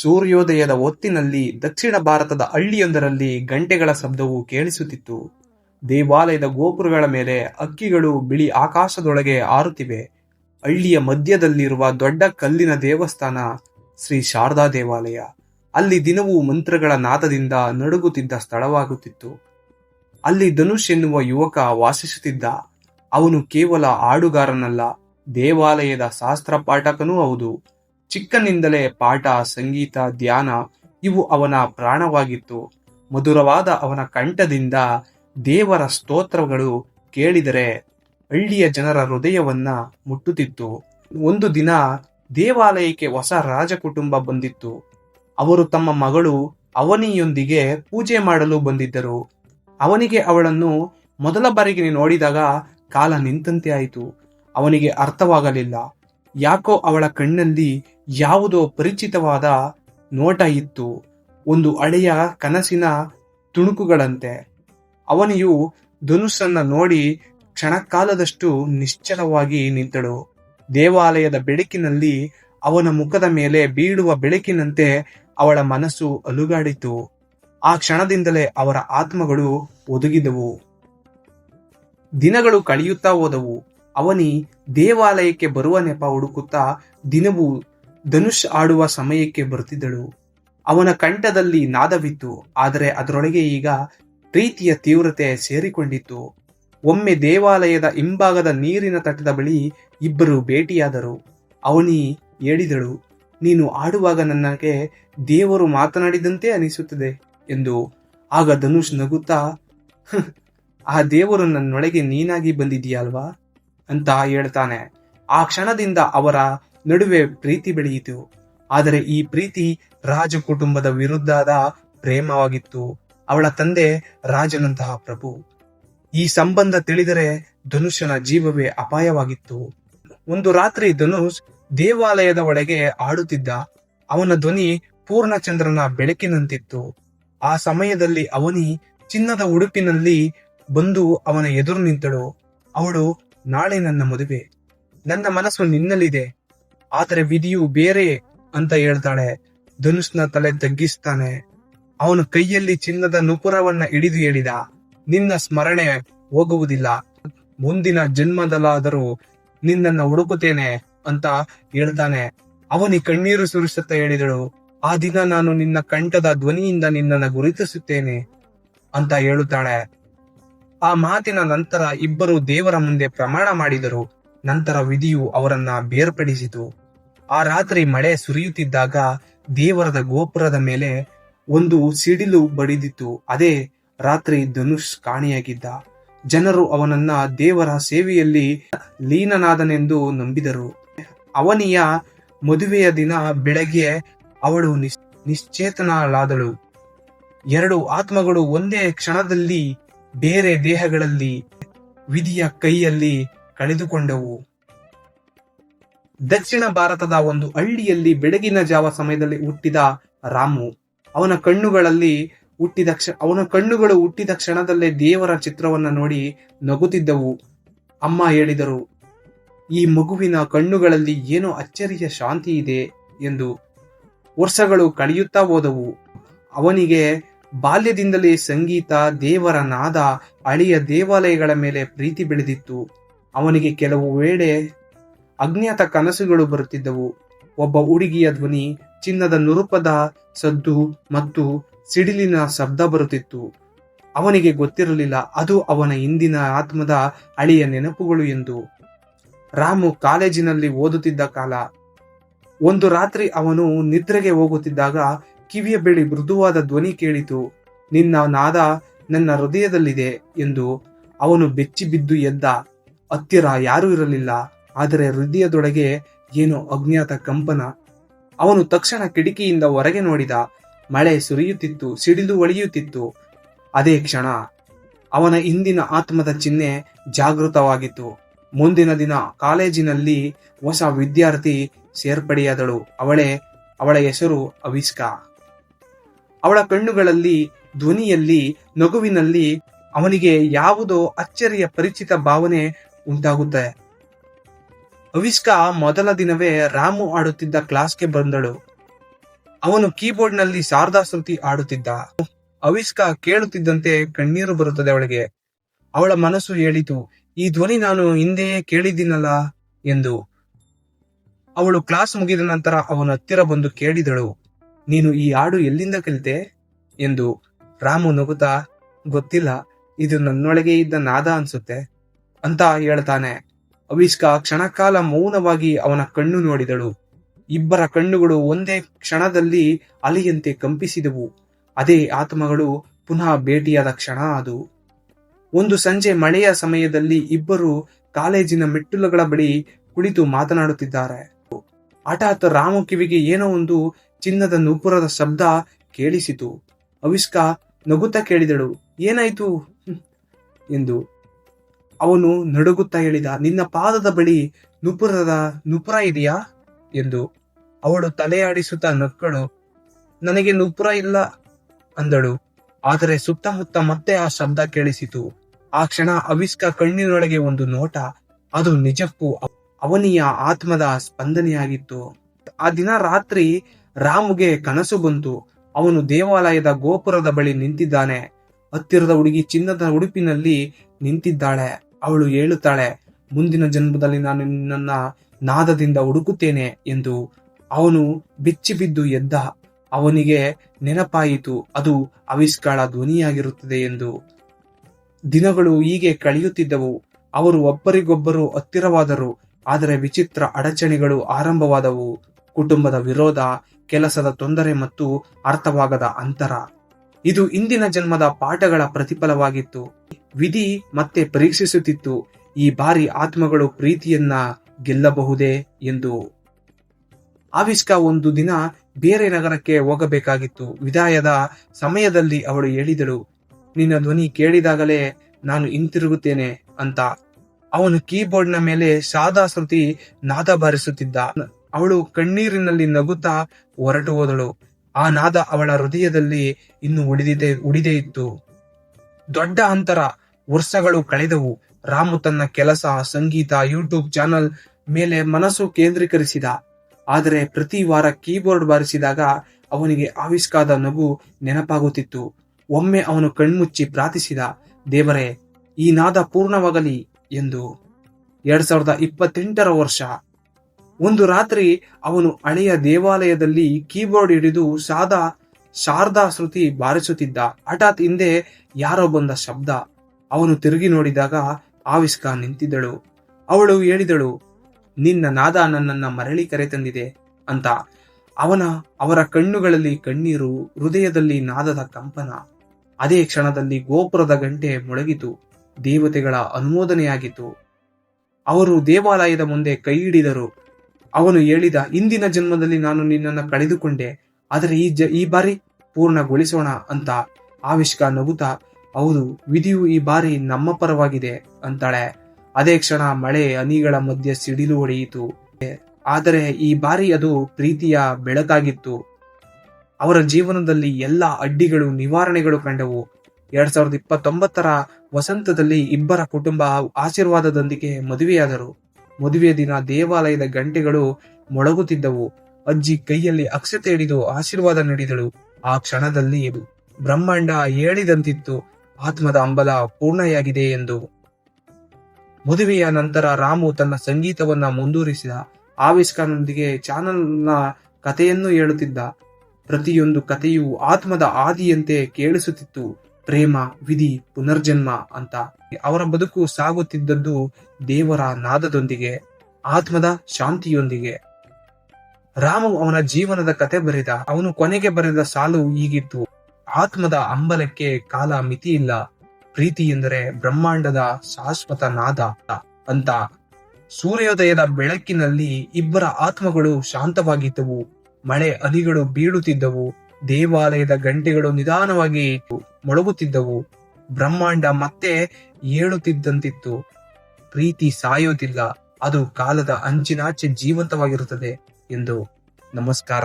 ಸೂರ್ಯೋದಯದ ಹೊತ್ತಿನಲ್ಲಿ ದಕ್ಷಿಣ ಭಾರತದ ಹಳ್ಳಿಯೊಂದರಲ್ಲಿ ಗಂಟೆಗಳ ಶಬ್ದವು ಕೇಳಿಸುತ್ತಿತ್ತು. ದೇವಾಲಯದ ಗೋಪುರಗಳ ಮೇಲೆ ಹಕ್ಕಿಗಳು ಬಿಳಿ ಆಕಾಶದೊಳಗೆ ಹಾರುತ್ತಿವೆ. ಹಳ್ಳಿಯ ಮಧ್ಯದಲ್ಲಿರುವ ದೊಡ್ಡ ಕಲ್ಲಿನ ದೇವಸ್ಥಾನ ಶ್ರೀ ಶಾರದಾ ದೇವಾಲಯ. ಅಲ್ಲಿ ದಿನವೂ ಮಂತ್ರಗಳ ನಾದದಿಂದ ನಡುಗುತ್ತಿದ್ದ ಸ್ಥಳವಾಗುತ್ತಿತ್ತು. ಅಲ್ಲಿ ಧನುಷ್ ಎನ್ನುವ ಯುವಕ ವಾಸಿಸುತ್ತಿದ್ದ. ಅವನು ಕೇವಲ ಹಾಡುಗಾರನಲ್ಲ, ದೇವಾಲಯದ ಶಾಸ್ತ್ರಪಾಠಕನೂ ಹೌದು. ಚಿಕ್ಕಂದಿನಿಂದಲೇ ಪಾಠ, ಸಂಗೀತ, ಧ್ಯಾನ ಇವು ಅವನ ಪ್ರಾಣವಾಗಿತ್ತು. ಮಧುರವಾದ ಅವನ ಕಂಠದಿಂದ ದೇವರ ಸ್ತೋತ್ರಗಳು ಕೇಳಿದರೆ ಹಳ್ಳಿಯ ಜನರ ಹೃದಯವನ್ನ ಮುಟ್ಟುತ್ತಿತ್ತು. ಒಂದು ದಿನ ದೇವಾಲಯಕ್ಕೆ ಹೊಸ ರಾಜಕುಟುಂಬ ಬಂದಿತ್ತು. ಅವರು ತಮ್ಮ ಮಗಳು ಅವನಿಯೊಂದಿಗೆ ಪೂಜೆ ಮಾಡಲು ಬಂದಿದ್ದರು. ಅವನಿಗೆ ಅವಳನ್ನು ಮೊದಲ ಬಾರಿಗೆ ನೋಡಿದಾಗ ಕಾಲ ನಿಂತಂತೆ ಆಯಿತು. ಅವನಿಗೆ ಅರ್ಥವಾಗಲಿಲ್ಲ. ಯಾಕೋ ಅವಳ ಕಣ್ಣಲ್ಲಿ ಯಾವುದೋ ಪರಿಚಿತವಾದ ನೋಟ ಇತ್ತು. ಒಂದು ಹಳೆಯ ಕನಸಿನ ತುಣುಕುಗಳಂತೆ. ಅವನಿಯು ಧನುಸ್ಸನ್ನ ನೋಡಿ ಕ್ಷಣಕಾಲದಷ್ಟು ನಿಶ್ಚಲವಾಗಿ ನಿಂತಳು. ದೇವಾಲಯದ ಬೆಳಕಿನಲ್ಲಿ ಅವನ ಮುಖದ ಮೇಲೆ ಬೀಳುವ ಬೆಳಕಿನಂತೆ ಅವಳ ಮನಸ್ಸು ಅಲುಗಾಡಿತು. ಆ ಕ್ಷಣದಿಂದಲೇ ಅವರ ಆತ್ಮಗಳು ಒದಗಿದವು. ದಿನಗಳು ಕಳೆಯುತ್ತಾ ಹೋದವು. ಅವನಿ ದೇವಾಲಯಕ್ಕೆ ಬರುವ ನೆಪ ಹುಡುಕುತ್ತಾ ದಿನವೂ ಧನುಷ್ ಆಡುವ ಸಮಯಕ್ಕೆ ಬರುತ್ತಿದ್ದಳು. ಅವನ ಕಂಠದಲ್ಲಿ ನಾದವಿತ್ತು. ಆದರೆ ಅದರೊಳಗೆ ಈಗ ಪ್ರೀತಿಯ ತೀವ್ರತೆ ಸೇರಿಕೊಂಡಿತ್ತು. ಒಮ್ಮೆ ದೇವಾಲಯದ ಹಿಂಭಾಗದ ನೀರಿನ ತಟದ ಬಳಿ ಇಬ್ಬರು ಭೇಟಿಯಾದರು. ಅವನಿ ಹೇಳಿದಳು, ನೀನು ಆಡುವಾಗ ನನಗೆ ದೇವರು ಮಾತನಾಡಿದಂತೆ ಅನಿಸುತ್ತದೆ ಎಂದು. ಆಗ ಧನುಷ್ ನಗುತ್ತಾ, ಆ ದೇವರು ನನ್ನೊಳಗೆ ನೀನಾಗಿ ಬಂದಿದೆಯಲ್ವಾ ಅಂತ ಹೇಳ್ತಾನೆ. ಆ ಕ್ಷಣದಿಂದ ಅವರ ನಡುವೆ ಪ್ರೀತಿ ಬೆಳೆಯಿತು. ಆದರೆ ಈ ಪ್ರೀತಿ ರಾಜ ಕುಟುಂಬದ ವಿರುದ್ಧದ ಪ್ರೇಮವಾಗಿತ್ತು. ಅವಳ ತಂದೆ ರಾಜನಂತಹ ಪ್ರಭು. ಈ ಸಂಬಂಧ ತಿಳಿದರೆ ಧನುಷನ ಜೀವವೇ ಅಪಾಯವಾಗಿತ್ತು. ಒಂದು ರಾತ್ರಿ ಧನುಷ್ ದೇವಾಲಯದ ಒಳಗೆ ಆಡುತ್ತಿದ್ದ. ಅವನ ಧ್ವನಿ ಪೂರ್ಣಚಂದ್ರನ ಬೆಳಕಿನಂತಿತ್ತು. ಆ ಸಮಯದಲ್ಲಿ ಅವನಿ ಚಿನ್ನದ ಉಡುಪಿನಲ್ಲಿ ಬಂದು ಅವನ ಎದುರು ನಿಂತಳು. ಅವಳು, ನಾಳೆ ನನ್ನ ಮದುವೆ. ನನ್ನ ಮನಸ್ಸು ನಿನ್ನಲ್ಲಿದೆ. ಆದರೆ ವಿಧಿಯು ಬೇರೆ ಅಂತ ಹೇಳ್ತಾಳೆ. ಧನುಷ್ನ ತಲೆ ತಗ್ಗಿಸ್ತಾನೆ. ಅವನು ಕೈಯಲ್ಲಿ ಚಿನ್ನದ ನುಪುರವನ್ನ ಹಿಡಿದು ಹೇಳಿದ, ನಿನ್ನ ಸ್ಮರಣೆ ಹೋಗುವುದಿಲ್ಲ. ಮುಂದಿನ ಜನ್ಮದಲ್ಲಾದರೂ ನಿನ್ನನ್ನ ಹುಡುಕುತ್ತೇನೆ ಅಂತ ಹೇಳ್ತಾನೆ. ಅವನಿ ಕಣ್ಣೀರು ಸುರಿಸುತ್ತಾ ಹೇಳಿದಳು, ಆ ದಿನ ನಾನು ನಿನ್ನ ಕಂಠದ ಧ್ವನಿಯಿಂದ ನಿನ್ನನ್ನು ಗುರುತಿಸುತ್ತೇನೆ ಅಂತ ಹೇಳುತ್ತಾಳೆ. ಆ ಮಾತಿನ ನಂತರ ಇಬ್ಬರು ದೇವರ ಮುಂದೆ ಪ್ರಮಾಣ ಮಾಡಿದರು. ನಂತರ ವಿಧಿಯು ಅವರನ್ನ ಬೇರ್ಪಡಿಸಿತು. ಆ ರಾತ್ರಿ ಮಳೆ ಸುರಿಯುತ್ತಿದ್ದಾಗ ದೇವರದ ಗೋಪುರದ ಮೇಲೆ ಒಂದು ಸಿಡಿಲು ಬಡಿದಿತ್ತು. ಅದೇ ರಾತ್ರಿ ಧನುಷ್ ಕಾಣೆಯಾಗಿದ್ದ. ಜನರು ಅವನನ್ನ ದೇವರ ಸೇವೆಯಲ್ಲಿ ಲೀನನಾದನೆಂದು ನಂಬಿದರು. ಅವನಿಯ ಮದುವೆಯ ದಿನ ಬೆಳಗ್ಗೆ ಅವಳು ನಿಶ್, ನಿಶ್ಚೇತನಳಾದಳು. ಎರಡು ಆತ್ಮಗಳು ಒಂದೇ ಕ್ಷಣದಲ್ಲಿ ಬೇರೆ ದೇಹಗಳಲ್ಲಿ ವಿಧಿಯ ಕೈಯಲ್ಲಿ ಕಳೆದುಕೊಂಡವು. ದಕ್ಷಿಣ ಭಾರತದ ಒಂದು ಹಳ್ಳಿಯಲ್ಲಿ ಬೆಳಗಿನ ಜಾವ ಸಮಯದಲ್ಲಿ ಹುಟ್ಟಿದ ರಾಮು. ಅವನ ಕಣ್ಣುಗಳಲ್ಲಿ ಹುಟ್ಟಿದ ಕ್ಷ ಅವನ ಕಣ್ಣುಗಳು ಹುಟ್ಟಿದ ಕ್ಷಣದಲ್ಲೇ ದೇವರ ಚಿತ್ರವನ್ನ ನೋಡಿ ನಗುತ್ತಿದ್ದವು. ಅಮ್ಮ ಹೇಳಿದರು, ಈ ಮಗುವಿನ ಕಣ್ಣುಗಳಲ್ಲಿ ಏನೋ ಅಚ್ಚರಿಯ ಶಾಂತಿ ಇದೆ ಎಂದು. ವರ್ಷಗಳು ಕಳೆಯುತ್ತಾ ಹೋದವು. ಅವನಿಗೆ ಬಾಲ್ಯದಿಂದಲೇ ಸಂಗೀತ, ದೇವರ ನಾದ, ಹಳೆಯ ದೇವಾಲಯಗಳ ಮೇಲೆ ಪ್ರೀತಿ ಬೆಳೆದಿತ್ತು. ಅವನಿಗೆ ಕೆಲವು ವೇಳೆ ಅಜ್ಞಾತ ಕನಸುಗಳು ಬರುತ್ತಿದ್ದವು. ಒಬ್ಬ ಹುಡುಗಿಯ ಧ್ವನಿ, ಚಿನ್ನದ ನುರುಪದ ಸದ್ದು ಮತ್ತು ಸಿಡಿಲಿನ ಶಬ್ದ ಬರುತ್ತಿತ್ತು. ಅವನಿಗೆ ಗೊತ್ತಿರಲಿಲ್ಲ ಅದು ಅವನ ಹಿಂದಿನ ಆತ್ಮದ ಅಳಿಯ ನೆನಪುಗಳು ಎಂದು. ರಾಮು ಕಾಲೇಜಿನಲ್ಲಿ ಓದುತ್ತಿದ್ದ ಕಾಲ. ಒಂದು ರಾತ್ರಿ ಅವನು ನಿದ್ರೆಗೆ ಹೋಗುತ್ತಿದ್ದಾಗ ಕಿವಿಯ ಬಳಿ ಮೃದುವಾದ ಧ್ವನಿ ಕೇಳಿತು. ನಿನ್ನ ನಾದ ನನ್ನ ಹೃದಯದಲ್ಲಿದೆ ಎಂದು. ಅವನು ಬೆಚ್ಚಿ ಬಿದ್ದು ಎದ್ದ. ಹತ್ತಿರ ಯಾರೂ ಇರಲಿಲ್ಲ. ಆದರೆ ಹೃದಯದೊಳಗೆ ಏನೋ ಅಜ್ಞಾತ ಕಂಪನ. ಅವನು ತಕ್ಷಣ ಕಿಟಕಿಯಿಂದ ಹೊರಗೆ ನೋಡಿದ. ಮಳೆ ಸುರಿಯುತ್ತಿತ್ತು. ಸಿಡಿಲು ಒಳೆಯುತ್ತಿತ್ತು ಅದೇ ಕ್ಷಣ ಅವನ ಹಿಂದಿನ ಆತ್ಮದ ಚಿಹ್ನೆ ಜಾಗೃತವಾಗಿತ್ತು. ಮುಂದಿನ ದಿನ ಕಾಲೇಜಿನಲ್ಲಿ ಹೊಸ ವಿದ್ಯಾರ್ಥಿ ಸೇರ್ಪಡೆಯಾದಳು. ಅವಳೇ ಅವಳ ಹೆಸರು ಅವಿಸ್ಕಾ. ಅವಳ ಕಣ್ಣುಗಳಲ್ಲಿ, ಧ್ವನಿಯಲ್ಲಿ, ನಗುವಿನಲ್ಲಿ ಅವನಿಗೆ ಯಾವುದೋ ಅಚ್ಚರಿಯ ಪರಿಚಿತ ಭಾವನೆ ಉಂಟಾಗುತ್ತೆ. ಅವಿಸ್ಕಾ ಮೊದಲ ದಿನವೇ ರಾಮು ಆಡುತ್ತಿದ್ದ ಕ್ಲಾಸ್ಗೆ ಬಂದಳು. ಅವನು ಕೀಬೋರ್ಡ್ನಲ್ಲಿ ಶಾರದಾ ಶ್ರುತಿ ಆಡುತ್ತಿದ್ದ. ಅವಿಸ್ಕ ಕೇಳುತ್ತಿದ್ದಂತೆ ಕಣ್ಣೀರು ಬರುತ್ತದೆ ಅವಳಿಗೆ. ಅವಳ ಮನಸ್ಸು ಹೇಳಿತು ಈ ಧ್ವನಿ ನಾನು ಹಿಂದೆಯೇ ಕೇಳಿದ್ದೀನಲ್ಲ ಎಂದು. ಅವಳು ಕ್ಲಾಸ್ ಮುಗಿದ ನಂತರ ಅವನ ಹತ್ತಿರ ಬಂದು ಕೇಳಿದಳು. ನೀನು ಈ ಹಾಡು ಎಲ್ಲಿಂದ ಕಲಿತೆ ಎಂದು. ರಾಮು ನಗುತ್ತಾ, ಗೊತ್ತಿಲ್ಲ. ಇದು ನನ್ನೊಳಗೆ ಇದ್ದ ನಾದ ಅನ್ಸುತ್ತೆ ಅಂತ ಹೇಳ್ತಾನೆ. ಅವಿಷ್ಕ ಕ್ಷಣಕಾಲ ಮೌನವಾಗಿ ಅವನ ಕಣ್ಣು ನೋಡಿದಳು. ಇಬ್ಬರ ಕಣ್ಣುಗಳು ಒಂದೇ ಕ್ಷಣದಲ್ಲಿ ಅಲೆಯಂತೆ ಕಂಪಿಸಿದವು. ಅದೇ ಆತ್ಮಗಳು ಪುನಃ ಭೇಟಿಯಾದ ಕ್ಷಣ ಅದು. ಒಂದು ಸಂಜೆ ಮಳೆಯ ಸಮಯದಲ್ಲಿ ಇಬ್ಬರು ಕಾಲೇಜಿನ ಮೆಟ್ಟಿಲುಗಳ ಬಳಿ ಕುಳಿತು ಮಾತನಾಡುತ್ತಿದ್ದಾರೆ. ಹಠಾತ್ ರಾಮು ಕಿವಿಗೆ ಏನೋ ಒಂದು ಚಿನ್ನದ ನೂಪುರದ ಶಬ್ದ ಕೇಳಿಸಿತು. ಅವಿಷ್ಕ ನಗುತ್ತಾ ಕೇಳಿದಳು, ಏನಾಯ್ತು? ಎಂದು ಅವನು ನಡುಗುತ್ತಾ ಹೇಳಿದ, ನಿನ್ನ ಪಾದದ ಬಳಿ ನುಪುರದ ನುಪುರ ಇದೆಯಾ? ಎಂದು ಅವಳು ತಲೆಯಾಡಿಸುತ್ತಾ ನಕ್ಕಳು. ನನಗೆ ನುಪುರ ಇಲ್ಲ, ಅಂದಳು. ಆದರೆ ಸುತ್ತಮುತ್ತ ಮತ್ತೆ ಆ ಶಬ್ದ ಕೇಳಿಸಿತು. ಆ ಕ್ಷಣ ಅವಿಸ್ಕ ಕಣ್ಣಿನೊಳಗೆ ಒಂದು ನೋಟ. ಅದು ನಿಜಕ್ಕೂ ಅವನಿಯ ಆತ್ಮದ ಸ್ಪಂದನೆಯಾಗಿತ್ತು. ಆ ದಿನ ರಾತ್ರಿ ರಾಮುಗೆ ಕನಸು ಬಂತು. ಅವನು ದೇವಾಲಯದ ಗೋಪುರದ ಬಳಿ ನಿಂತಿದ್ದಾನೆ. ಹತ್ತಿರದ ಹುಡುಗಿ ಚಿನ್ನದ ಉಡುಪಿನಲ್ಲಿ ನಿಂತಿದ್ದಾಳೆ. ಅವಳು ಹೇಳುತ್ತಾಳೆ, ಮುಂದಿನ ಜನ್ಮದಲ್ಲಿ ನಾನು ನಿನ್ನನ್ನ ನಾದದಿಂದ ಹುಡುಕುತ್ತೇನೆ ಎಂದು. ಅವನು ಬೆಚ್ಚಿ ಬಿದ್ದು ಎದ್ದ. ಅವನಿಗೆ ನೆನಪಾಯಿತು, ಅದು ಅವಿಷ್ಕಾಳ ಧ್ವನಿಯಾಗಿರುತ್ತದೆ ಎಂದು. ದಿನಗಳು ಹೀಗೆ ಕಳೆಯುತ್ತಿದ್ದವು. ಅವರು ಒಬ್ಬರಿಗೊಬ್ಬರು ಹತ್ತಿರವಾದರು, ಆದರೆ ವಿಚಿತ್ರ ಅಡಚಣೆಗಳು ಆರಂಭವಾದವು. ಕುಟುಂಬದ ವಿರೋಧ, ಕೆಲಸದ ತೊಂದರೆ ಮತ್ತು ಅರ್ಥವಾಗದ ಅಂತರ. ಇದು ಇಂದಿನ ಜನ್ಮದ ಪಾಠಗಳ ಪ್ರತಿಫಲವಾಗಿತ್ತು. ವಿಧಿ ಮತ್ತೆ ಪರೀಕ್ಷಿಸುತ್ತಿತ್ತು. ಈ ಬಾರಿ ಆತ್ಮಗಳು ಪ್ರೀತಿಯನ್ನ ಗೆಲ್ಲಬಹುದೇ ಎಂದು. ಆವಿಷ್ಕ ಒಂದು ದಿನ ಬೇರೆ ನಗರಕ್ಕೆ ಹೋಗಬೇಕಾಗಿತ್ತು. ವಿದಾಯದ ಸಮಯದಲ್ಲಿ ಅವಳು ಹೇಳಿದಳು, ನಿನ್ನ ಧ್ವನಿ ಕೇಳಿದಾಗಲೇ ನಾನು ಹಿಂತಿರುಗುತ್ತೇನೆ ಅಂತ. ಅವನು ಕೀಬೋರ್ಡ್ನ ಮೇಲೆ ಶಾದಾ ಶ್ರುತಿ ನಾದ ಬಾರಿಸುತ್ತಿದ್ದ. ಅವಳು ಕಣ್ಣೀರಿನಲ್ಲಿ ನಗುತ್ತಾ ಹೊರಟು ಹೋದಳು. ಆ ನಾದ ಅವಳ ಹೃದಯದಲ್ಲಿ ಇನ್ನು ಉಳಿದಿದೆ, ಉಳಿದೇ ಇತ್ತು. ದೊಡ್ಡ ಅಂತರ ವರ್ಷಗಳು ಕಳೆದವು. ರಾಮು ತನ್ನ ಕೆಲಸ, ಸಂಗೀತ ಯೂಟ್ಯೂಬ್ ಚಾನಲ್ ಮೇಲೆ ಮನಸ್ಸು ಕೇಂದ್ರೀಕರಿಸಿದ. ಆದರೆ ಪ್ರತಿ ವಾರ ಕೀಬೋರ್ಡ್ ಬಾರಿಸಿದಾಗ ಅವನಿಗೆ ಆವಿಷ್ಕಾದ ನಗು ನೆನಪಾಗುತ್ತಿತ್ತು. ಒಮ್ಮೆ ಅವನು ಕಣ್ಮುಚ್ಚಿ ಪ್ರಾರ್ಥಿಸಿದ, ದೇವರೇ, ಈ ನಾದ ಪೂರ್ಣವಾಗಲಿ ಎಂದು. ಎರಡ್ ಸಾವಿರದ ಇಪ್ಪತ್ತೆಂಟರ ವರ್ಷ. ಒಂದು ರಾತ್ರಿ ಅವನು ಹಳೆಯ ದೇವಾಲಯದಲ್ಲಿ ಕೀಬೋರ್ಡ್ ಹಿಡಿದು ಸಾದಾ ಶಾರದಾ ಶ್ರುತಿ ಬಾರಿಸುತ್ತಿದ್ದ. ಹಠಾತ್ ಹಿಂದೆ ಯಾರೋ ಬಂದ ಶಬ್ದ. ಅವನು ತಿರುಗಿ ನೋಡಿದಾಗ ಆವಿಷ್ಕ ನಿಂತಿದ್ದಳು. ಅವಳು ಹೇಳಿದಳು, ನಿನ್ನ ನಾದ ನನ್ನನ್ನ ಮರಳಿ ಕರೆತಂದಿದೆ ಅಂತ. ಅವನ, ಅವರ ಕಣ್ಣುಗಳಲ್ಲಿ ಕಣ್ಣೀರು, ಹೃದಯದಲ್ಲಿ ನಾದದ ಕಂಪನ. ಅದೇ ಕ್ಷಣದಲ್ಲಿ ಗೋಪುರದ ಗಂಟೆ ಮೊಳಗಿತು. ದೇವತೆಗಳ ಅನುಮೋದನೆಯಾಗಿತ್ತು. ಅವರು ದೇವಾಲಯದ ಮುಂದೆ ಕೈ ಹಿಡಿದರು. ಅವನು ಹೇಳಿದ, ಇಂದಿನ ಜನ್ಮದಲ್ಲಿ ನಾನು ನಿನ್ನನ್ನು ಕಳೆದುಕೊಂಡೆ, ಆದರೆ ಈ ಜ, ಈ ಬಾರಿ ಪೂರ್ಣಗೊಳಿಸೋಣ ಅಂತ ಆವಿಷ್ಕ ನಗುತ್ತಾ, ಹೌದು, ವಿಧಿಯು ಈ ಬಾರಿ ನಮ್ಮ ಪರವಾಗಿದೆ ಅಂತಾಳೆ. ಅದೇ ಕ್ಷಣ ಮಳೆ ಹನಿಗಳ ಮಧ್ಯೆ ಸಿಡಿಲು ಹೊಡೆಯಿತು ಆದರೆ ಈ ಬಾರಿ ಅದು ಪ್ರೀತಿಯ ಬೆಳಕಾಗಿತ್ತು. ಅವರ ಜೀವನದಲ್ಲಿ ಎಲ್ಲ ಅಡ್ಡಿಗಳು, ನಿವಾರಣೆಗಳು ಕಂಡವು. ಎರಡ್ ಸಾವಿರದ ಇಪ್ಪತ್ತೊಂಬತ್ತರ ವಸಂತದಲ್ಲಿ ಇಬ್ಬರ ಕುಟುಂಬ ಆಶೀರ್ವಾದದೊಂದಿಗೆ ಮದುವೆಯಾದರು. ಮದುವೆಯ ದಿನ ದೇವಾಲಯದ ಗಂಟೆಗಳು ಮೊಳಗುತ್ತಿದ್ದವು. ಅಜ್ಜಿ ಕೈಯಲ್ಲಿ ಅಕ್ಷತೆ ಹಿಡಿದು ಆಶೀರ್ವಾದ ನೀಡಿದಳು. ಆ ಕ್ಷಣದಲ್ಲಿ ಬ್ರಹ್ಮಾಂಡ ಹೇಳಿದಂತಿತ್ತು, ಆತ್ಮದ ಅಂಬಲ ಪೂರ್ಣಯಾಗಿದೆ ಎಂದು. ಮದುವೆಯ ನಂತರ ರಾಮು ತನ್ನ ಸಂಗೀತವನ್ನ ಮುಂದುವರಿಸಿದ. ಆವಿಷ್ಕಾರನೊಂದಿಗೆ ಚಾನಲ್ನ ಕಥೆಯನ್ನು ಹೇಳುತ್ತಿದ್ದ. ಪ್ರತಿಯೊಂದು ಕಥೆಯು ಆತ್ಮದ ಆದಿಯಂತೆ ಕೇಳಿಸುತ್ತಿತ್ತು. ಪ್ರೇಮ, ವಿಧಿ, ಪುನರ್ಜನ್ಮ ಅಂತ. ಅವರ ಬದುಕು ಸಾಗುತ್ತಿದ್ದದ್ದು ದೇವರ ನಾದದೊಂದಿಗೆ, ಆತ್ಮದ ಶಾಂತಿಯೊಂದಿಗೆ. ರಾಮು ಅವನ ಜೀವನದ ಕತೆ ಬರೆದ, ಅವನು ಕೊನೆಗೆ ಬರೆದ ಸಾಲು ಹೀಗಿತ್ತು. ಆತ್ಮದ ಅಂಬಲಕ್ಕೆ ಕಾಲ ಇಲ್ಲ. ಪ್ರೀತಿ ಎಂದರೆ ಬ್ರಹ್ಮಾಂಡದ ಶಾಶ್ವತ ನಾದ ಅಂತ. ಸೂರ್ಯೋದಯದ ಬೆಳಕಿನಲ್ಲಿ ಇಬ್ಬರ ಆತ್ಮಗಳು ಶಾಂತವಾಗಿದ್ದವು. ಮಳೆ ಅಲಿಗಳು ಬೀಳುತ್ತಿದ್ದವು. ದೇವಾಲಯದ ಗಂಟೆಗಳು ನಿಧಾನವಾಗಿ ಮೊಳಗುತ್ತಿದ್ದವು ಬ್ರಹ್ಮಾಂಡ ಮತ್ತೆ ಏಳುತ್ತಿದ್ದಂತಿತ್ತು. ಪ್ರೀತಿ ಸಾಯೋದಿಲ್ಲ. ಅದು ಕಾಲದ ಅಂಚಿನಾಚೆ ಜೀವಂತವಾಗಿರುತ್ತದೆ ಎಂದು ನಮಸ್ಕಾರ.